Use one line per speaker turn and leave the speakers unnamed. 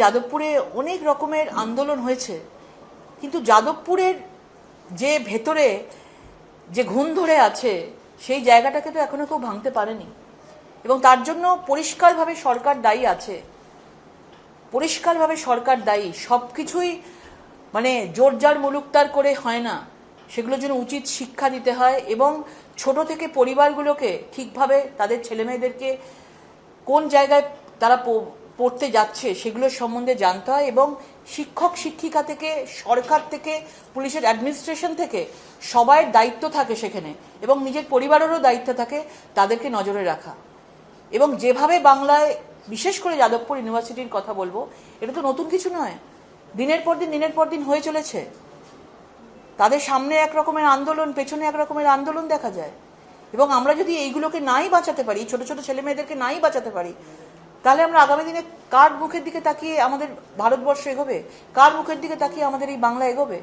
যাদবপুরে অনেক রকমের আন্দোলন হয়েছে। কিন্তু যাদবপুরের যে ভেতরে যে ঘুণ ধরে আছে, সেই জায়গাটাকে তো এখনও কেউ ভাঙতে পারেনি। এবং তার জন্য পরিষ্কারভাবে সরকার দায়ী আছে। পরিষ্কারভাবে সরকার দায়ী। সব কিছুই মানে জোরজার মুলুকতার করে হয় না। সেগুলোর জন্য উচিত শিক্ষা দিতে হয় এবং ছোট থেকে পরিবারগুলোকে ঠিকভাবে তাদের ছেলেমেয়েদেরকে কোন জায়গায় তারা পড়তে যাচ্ছে সেগুলোর সম্বন্ধে জানতে হয় এবং শিক্ষক, শিক্ষিকা থেকে, সরকার থেকে, পুলিশের অ্যাডমিনিস্ট্রেশন থেকে সবাই দায়িত্ব থাকে সেখানে এবং নিজের পরিবারেরও দায়িত্ব থাকে তাদেরকে নজরে রাখা। এবং যেভাবে বাংলায়, বিশেষ করে যাদবপুর ইউনিভার্সিটির কথা বলব, এটা তো নতুন কিছু নয়। দিনের পর দিন, দিনের পর দিন হয়ে চলেছে। তাদের সামনে এক রকমের আন্দোলন, পেছনে এক রকমের আন্দোলন দেখা যায়। এবং আমরা যদি এইগুলোকে নাই বাঁচাতে পারি, ছোট ছোট ছেলে মেয়েদেরকে নাই বাঁচাতে পারি তাহলে আমরা আগামী দিনে কার মুখের দিকে তাকিয়ে আমাদের ভারতবর্ষ এগোবে? কার মুখের দিকে তাকিয়ে আমাদের এই বাংলা এগোবে?